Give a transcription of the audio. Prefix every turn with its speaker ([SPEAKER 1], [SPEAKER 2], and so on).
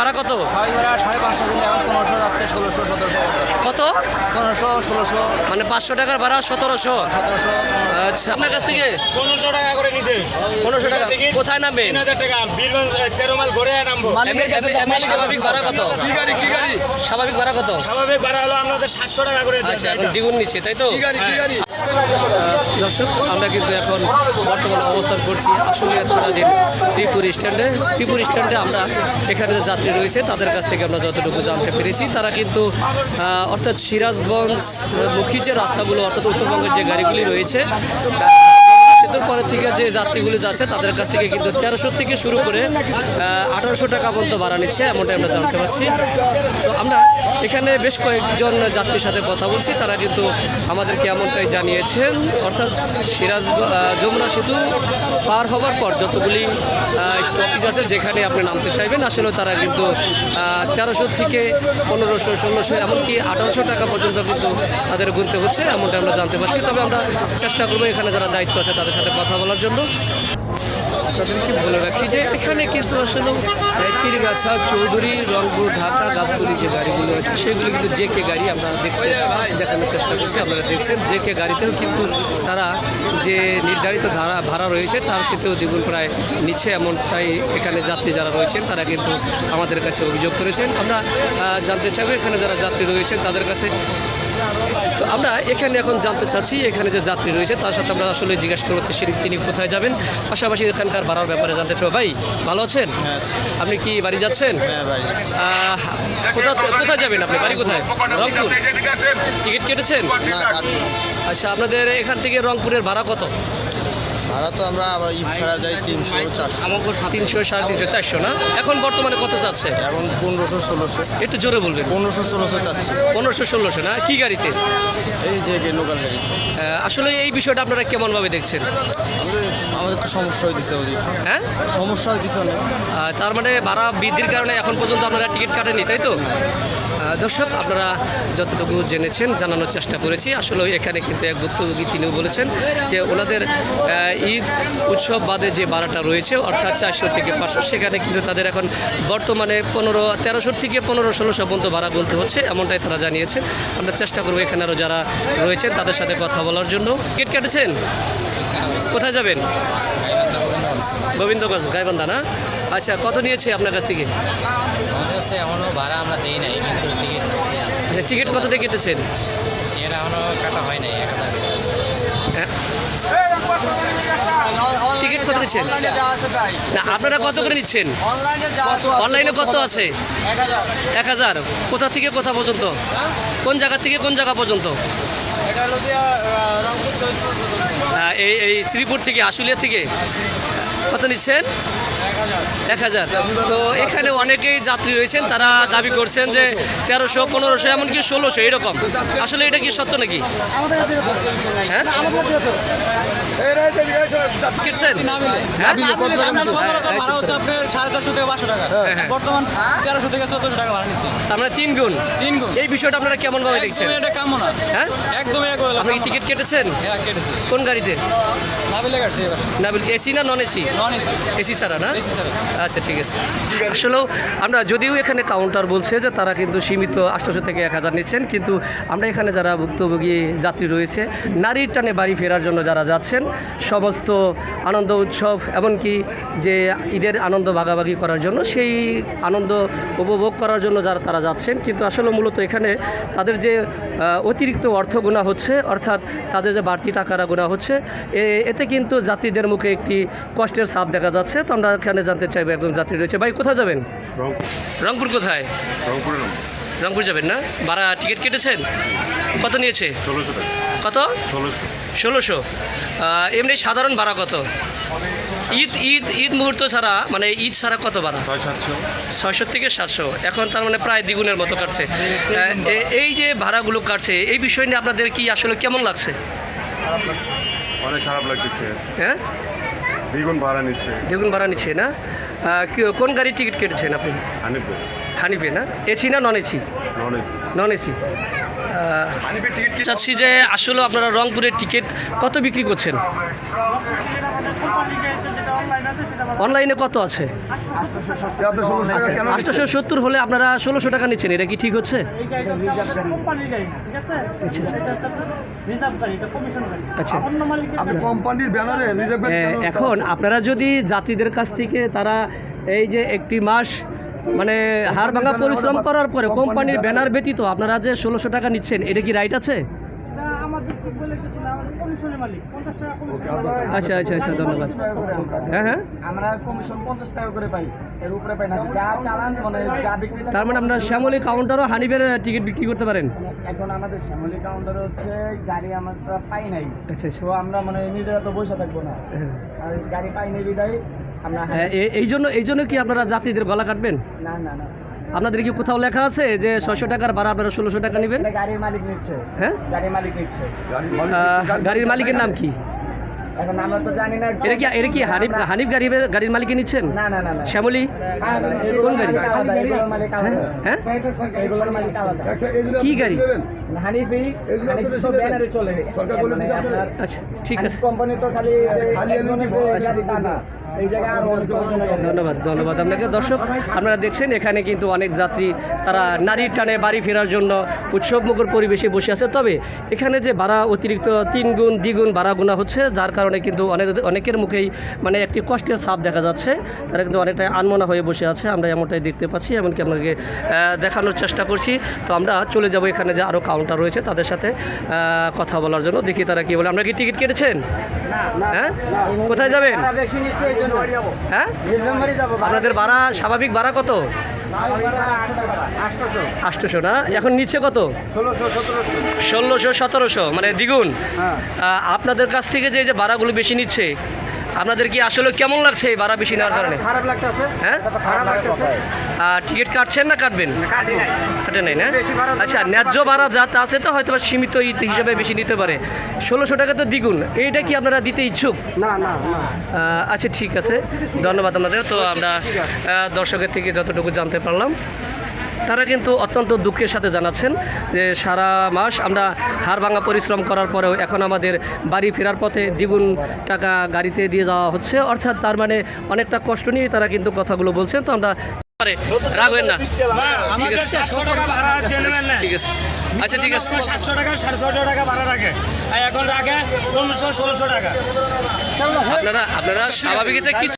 [SPEAKER 1] ভাড়া কত?
[SPEAKER 2] স্বাভাবিক ভাড়া সাড়ে পাঁচশো কিন্তু এখন পনেরোশো যাচ্ছে ষোলোশো সতেরোশো।
[SPEAKER 1] কত?
[SPEAKER 2] পনেরোশো ষোলোশো।
[SPEAKER 1] মানে পাঁচশো টাকার ভাড়া সতেরোশো?
[SPEAKER 2] সতেরোশো
[SPEAKER 1] আচ্ছা। আপনার কাছ থেকে?
[SPEAKER 3] পনেরোশো টাকা করে নিছে।
[SPEAKER 1] পনেরোশো টাকা। কোথায় নামবেন
[SPEAKER 3] তিন হাজার টাকা। বীরগঞ্জ তেরো মাইল ঘুরে নামবো।
[SPEAKER 1] স্বাভাবিক ভাড়া কত?
[SPEAKER 3] কি গাড়ি কি গাড়ি?
[SPEAKER 1] স্বাভাবিক ভাড়া কত?
[SPEAKER 3] স্বাভাবিক ভাড়া হলো আপনাদের সাতশো টাকা করে
[SPEAKER 1] আচ্ছা এখন দ্বিগুণ নিচ্ছে তাই তো?
[SPEAKER 3] কি গাড়ি?
[SPEAKER 1] দর্শক, আমরা কিন্তু এখন বর্তমানে অবস্থান করছি আসলে তাদের শ্রীপুর স্ট্যান্ডে। শ্রীপুর স্ট্যান্ডে আমরা এখানে যে যাত্রী রয়েছে, তাদের কাছ থেকে আমরা যতটুকু জানতে পেরেছি। তারা কিন্তু অর্থাৎ সিরাজগঞ্জ মুখী যে রাস্তাগুলো, অর্থাৎ উত্তরবঙ্গের যে গাড়িগুলি রয়েছে সেতুর পরের থেকে যে যাত্রীগুলি যাচ্ছে, তাদের কাছ থেকে কিন্তু তেরোশো থেকে শুরু করে আঠারোশো টাকা পর্যন্ত ভাড়া নিচ্ছে, এমনটাই আমরা জানতে পারছি। তো আমরা এখানে বেশ কয়েকজন যাত্রীর সাথে কথা বলছি, তারা কিন্তু আমাদেরকে এমনটাই জানিয়েছেন। অর্থাৎ সিরাজ যমুনা সেতু পার হওয়ার পর যতগুলি স্টপেজ আছে, যেখানে আপনি নামতে চাইবেন, আসলে তারা কিন্তু তেরোশো থেকে পনেরোশো, ষোলোশো, এমনকি আঠারোশো টাকা পর্যন্ত কিন্তু তাদের গুনতে হচ্ছে এমনটা আমরা জানতে পারছি। তবে আমরা চেষ্টা করব এখানে যারা দায়িত্ব আছে, তাদের সাথে কথা বলার জন্য। তাদেরকে বলে রাখি যে এখানে কিন্তু আসলে পীরগাছা চৌধুরী, রংপুর, ঢাকা, গাবতলি যে গাড়িগুলো আছে, সেগুলো কিন্তু যে কে গাড়ি আমরা দেখতে দেখানোর চেষ্টা করছি, আপনারা দেখছেন যে কে গাড়িতেও কিন্তু তারা যে নির্ধারিত ধারা, ভাড়া রয়েছে, তার চেয়েও দ্বিগুণ প্রায় নিচ্ছে এমনটাই এখানে যাত্রী যারা রয়েছেন, তারা কিন্তু আমাদের কাছে অভিযোগ করেছেন। আমরা জানতে চাইব, এখানে যারা যাত্রী রয়েছেন, তাদের কাছে তো আমরা এখানে এখন জানতে চাচ্ছি এখানে যে যাত্রী রয়েছে তার সাথে আমরা আসলে জিজ্ঞাসা করতে চাচ্ছি তিনি কোথায় যাবেন? পাশাপাশি এখানকার ভাড়ার ব্যাপারে জানতে চাই ভাই ভালো আছেন? আপনি কি বাড়ি যাচ্ছেন? কোথায় কোথা কোথায় যাবেন আপনি? বাড়ি কোথায়? রংপুর? টিকিট কেটেছেন? আচ্ছা আপনাদের এখান থেকে রংপুরের ভাড়া কত?
[SPEAKER 4] ভাড়া তো আমরা ঈদ ছাড়া যাই তিনশো চারশো।
[SPEAKER 1] তিনশো সাড়ে তিনশো চারশো না? এখন বর্তমানে কত চাচ্ছে?
[SPEAKER 4] এখন পনেরোশো ষোলোশো।
[SPEAKER 1] একটু জোরে বলবেন।
[SPEAKER 4] পনেরোশো ষোলোশো চাচ্ছি।
[SPEAKER 1] পনেরোশো ষোলোশো না? কি গাড়িতে?
[SPEAKER 4] এই যে লোকাল গাড়ি
[SPEAKER 1] আসলে এই বিষয়টা আপনারা কেমনভাবে দেখছেন?
[SPEAKER 4] আমাদের তো সমস্যা হয়ে দিচ্ছে ওদিকে।
[SPEAKER 1] হ্যাঁ?
[SPEAKER 4] সমস্যা হয়ে দিচ্ছে
[SPEAKER 1] তার মানে ভাড়া বৃদ্ধির কারণে এখন পর্যন্ত আপনারা টিকিট কাটেনি তাই তো? দর্শক, আপনারা যতটুকু জেনেছেন, জানানোর চেষ্টা করেছি। আসলে এখানে কিন্তু এক ভুক্তভোগী তিনিও বলেছেন যে ওনাদের ঈদ উৎসব বাদে যে ভাড়াটা রয়েছে, অর্থাৎ চারশো থেকে পাঁচশো, সেখানে কিন্তু তাদের এখন বর্তমানে পনেরো, তেরোশো থেকে পনেরো ষোলোশো পর্যন্ত ভাড়া গুনতে হচ্ছে, এমনটাই তারা জানিয়েছেন। আমরা চেষ্টা করব এখানে আরও যারা রয়েছেন, তাদের সাথে কথা বলার জন্য। টিকিট কেটেছেন? কোথায় যাবেন? গোবিন্দগঞ্জ, গাইবান্ধা না? আচ্ছা কত নিয়েছে আপনার কাছ থেকে?
[SPEAKER 2] কাছে এখনও ভাড়া আমরা দিই নাই কিন্তু টিকিট
[SPEAKER 1] আচ্ছা, টিকিট কত দিয়ে কেটেছেন?
[SPEAKER 2] টিকিট এখনও কাটা হয় নাই এক হাজার
[SPEAKER 1] হ্যাঁ? টিকিট কত দিচ্ছেন? না আপনারা কত করে নিচ্ছেন? অনলাইনে কত আছে? এক হাজার। কোথা থেকে কোথা পর্যন্ত? কোন জায়গা থেকে কোন জায়গা পর্যন্ত? আহ, এই এই শ্রীপুর থেকে আশুলিয়া থেকে? কত নিচ্ছেন? এক হাজার। তো এখানে অনেকেই যাত্রী রয়েছেন তারা দাবি করছেন যে তেরোশো পনেরোশো এমনকি ষোলোশো এরকম। আসলে এটা কি সত্য নাকি? হ্যাঁ?
[SPEAKER 5] আপনার
[SPEAKER 1] তিন গুণ।
[SPEAKER 5] তিন গুণ।
[SPEAKER 1] এই বিষয়টা আপনারা কেমন ভাবে দেখছেন?
[SPEAKER 5] এটা না।
[SPEAKER 1] হ্যাঁ?
[SPEAKER 5] একদমই
[SPEAKER 1] আপনি টিকিট কেটেছেন?
[SPEAKER 5] হ্যাঁ
[SPEAKER 1] কোন গাড়িতে?
[SPEAKER 5] নাবিলে কাটছে
[SPEAKER 1] নাবিল এসি না non AC
[SPEAKER 5] non AC
[SPEAKER 1] AC ছাড়া না। আচ্ছা ঠিক আছে। আসলেও আমরা যদিও এখানে কাউন্টার বলছে যে তারা কিন্তু সীমিত আটশোশো থেকে এক হাজার নিচ্ছেন, কিন্তু আমরা এখানে যারা ভুক্তভোগী যাত্রী রয়েছে, নারীর টানে বাড়ি ফেরার জন্য যারা যাচ্ছেন, সমস্ত আনন্দ উৎসব এমনকি যে ঈদের আনন্দ ভাগাভাগি করার জন্য, সেই আনন্দ উপভোগ করার জন্য যারা তারা যাচ্ছেন, কিন্তু আসলে মূলত এখানে তাদের যে অতিরিক্ত অর্থ গোনা হচ্ছে, অর্থাৎ তাদের যে বাড়তি টাকারা গোনা হচ্ছে এতে কিন্তু যাত্রীদের মুখে একটি কষ্টের ছাপ দেখা যাচ্ছে। তো আমরা এখানে জানতে চাইবে একজন যাত্রী রয়েছে। ভাই কোথায় যাবেন? রংপুর। কোথায়? রংপুর রংপুর যাবেন না? ভাড়া টিকিট কেটেছেন? কত নিয়েছে
[SPEAKER 3] ষোলোশো
[SPEAKER 1] কত?
[SPEAKER 3] ষোলোশো।
[SPEAKER 1] এমনি সাধারণ ভাড়া কত? ঈদ ঈদ ঈদ মুহূর্ত ছাড়া মানে ঈদ ছাড়া কত ভাড়া? ছয়শো থেকে সাতশো। এখন তার মানে প্রায় দ্বিগুণের মতো কাটছে। এই যে ভাড়াগুলো কাটছে এই বিষয় নিয়ে আপনাদের কি আসলে কেমন লাগছে?
[SPEAKER 3] খারাপ লাগছে। অনেক খারাপ লাগতেছে।
[SPEAKER 1] হ্যাঁ?
[SPEAKER 3] দ্বিগুণ ভাড়া নিচ্ছে।
[SPEAKER 1] দ্বিগুণ ভাড়া নিচ্ছে না? কোন গাড়ির টিকিট কেটেছেন আপনি?
[SPEAKER 3] হানিফে।
[SPEAKER 1] হানিফে না? এসি না নন এসি?
[SPEAKER 3] নন
[SPEAKER 1] নন এসি। চাচ্ছি যে আসলে আপনারা রংপুরের টিকিট কত বিক্রি করছেন? অনলাইনে কত আছে? আটশোশো সত্তর হলে আপনারা ষোলোশো টাকা নিচ্ছেন এটা কি ঠিক হচ্ছে? আচ্ছা, আচ্ছা।
[SPEAKER 6] রিজার্ভ
[SPEAKER 1] এ, এখন আপনারা যদি যাত্রীদের কাছ থেকে তারা এই যে একটি মাস মানে হাড় ভাঙা পরিশ্রম করার পরে কোম্পানির ব্যানার ব্যতীত আপনারা যে ষোলোশো টাকা নিচ্ছেন এটা কি রাইট আছে? আচ্ছা আচ্ছা আচ্ছা ধন্যবাদ। হ্যাঁ হ্যাঁ।
[SPEAKER 6] আমরা কমিশন পঞ্চাশ টাকা করে পাই এর উপরে পাই না। যা চালান মানে যা বিক্রি
[SPEAKER 1] তার মানে আপনার শ্যামলী কাউন্টারও হানিফের টিকিট বিক্রি করতে পারেন?
[SPEAKER 6] এখন আমাদের শ্যামলি কাউন্টারে হচ্ছে গাড়ি আমরা পাই নাই।
[SPEAKER 1] আচ্ছা আচ্ছা।
[SPEAKER 6] তো আমরা মানে নিজেরা তো বসে থাকব না।
[SPEAKER 1] হ্যাঁ।
[SPEAKER 6] আর গাড়ি পাই নাই বিদায় আমরা
[SPEAKER 1] হ্যাঁ, এই জন্য এই জন্য কি আপনারা যাত্রীদের গলা কাটবেন?
[SPEAKER 6] না না না।
[SPEAKER 1] আপনাদের কি কোথাও লেখা আছে যে ছয়শো টাকার ভাড়া আপনারা ষোলোশো টাকা নেবেন?
[SPEAKER 6] গাড়ির মালিক নিচ্ছে।
[SPEAKER 1] হ্যাঁ?
[SPEAKER 6] গাড়ির মালিক নিচ্ছে।
[SPEAKER 1] গাড়ির মালিকের নাম কি?
[SPEAKER 6] এখন আমরা তো জানি না
[SPEAKER 1] এটা কি এটা কি হানিফ হানিফ গাড়ি গাড়ির মালিকে নিচ্ছেন?
[SPEAKER 6] না না না না। কোন
[SPEAKER 1] গাড়ি? হ্যাঁ?
[SPEAKER 6] মালিক আলাদা।
[SPEAKER 1] কি গাড়ি?
[SPEAKER 6] হানিফি হানিফি তো ব্যানারে চলে
[SPEAKER 1] আচ্ছা ঠিক আছে।
[SPEAKER 6] কোম্পানি তো খালি খালি গাড়ি তা না।
[SPEAKER 1] ধন্যবাদ ধন্যবাদ। আপনাকে দর্শক আপনারা দেখছেন এখানে কিন্তু অনেক যাত্রী তারা নারীর টানে বাড়ি ফেরার জন্য উৎসবমুখর পরিবেশে বসে আছে। তবে এখানে যে ভাড়া অতিরিক্ত তিন গুণ দ্বিগুণ ভাড়া গুণা হচ্ছে যার কারণে কিন্তু অনেক অনেকের মুখেই মানে একটি কষ্টের ছাপ দেখা যাচ্ছে। তারা কিন্তু অনেকটাই আনমনা হয়ে বসে আছে আমরা এমনটাই দেখতে পাচ্ছি এমনকি আপনাকে দেখানোর চেষ্টা করছি। তো আমরা চলে যাব এখানে যে আরও কাউন্টার রয়েছে তাদের সাথে কথা বলার জন্য। দেখি তারা কি বলে আপনারা কি টিকিট কেটেছেন? হ্যাঁ? কোথায় যাবেন? হ্যাঁ? আপনাদের ভাড়া স্বাভাবিক ভাড়া কত?
[SPEAKER 6] আটশোশো
[SPEAKER 1] না? এখন নিচ্ছে কত?
[SPEAKER 6] ষোলোশো সতেরোশো।
[SPEAKER 1] মানে দ্বিগুণ।
[SPEAKER 6] হ্যাঁ।
[SPEAKER 1] আপনাদের কাছ থেকে যে এই যে ভাড়াগুলো বেশি নিচ্ছে আপনাদের কি আসলে কেমন লাগছে এই ভাড়া বেশি নেওয়ার কারণে?
[SPEAKER 6] খারাপ লাগতেছে।
[SPEAKER 1] হ্যাঁ?
[SPEAKER 6] খারাপ লাগতেছে।
[SPEAKER 1] টিকিট কাটছেন না কাটবেন?
[SPEAKER 6] কাটি নাই।
[SPEAKER 1] না? আচ্ছা ন্যায্য ভাড়া যা তা আছে তো হয়তো বা সীমিত হিসাবে বেশি নিতে পারে। ষোলোশো টাকা তো দ্বিগুণ। এইটা কি আপনারা দিতে ইচ্ছুক?
[SPEAKER 6] না না না।
[SPEAKER 1] আচ্ছা ঠিক আছে। ধন্যবাদ আপনাদের। তো আমরা দর্শকের থেকে যতটুকু জানতে পারলাম তারা কিন্তু অত্যন্ত দুঃখের সাথে জানাচ্ছেন যে সারা মাস আমরা হাড় ভাঙা পরিশ্রম করার পরেও এখন আমাদের বাড়ি ফেরার পথে দ্বিগুণ টাকা গাড়িতে দিয়ে যাওয়া হচ্ছে। অর্থাৎ তার মানে অনেকটা কষ্ট নিয়ে তারা কিন্তু কথাগুলো বলছেন। তো আমরা রাখবেন না।
[SPEAKER 7] আমাদের সাতশো টাকা ভাড়া হচ্ছে নেবেন না।
[SPEAKER 1] ঠিক আছে। আচ্ছা ঠিক আছে।
[SPEAKER 7] সাতশো টাকা সাড়ে ছশো টাকা ভাড়া রাখে। আর এখন রাখে পনেরোশো ষোলোশো টাকা।
[SPEAKER 1] আপনারা আপনারা স্বাভাবিক কিছু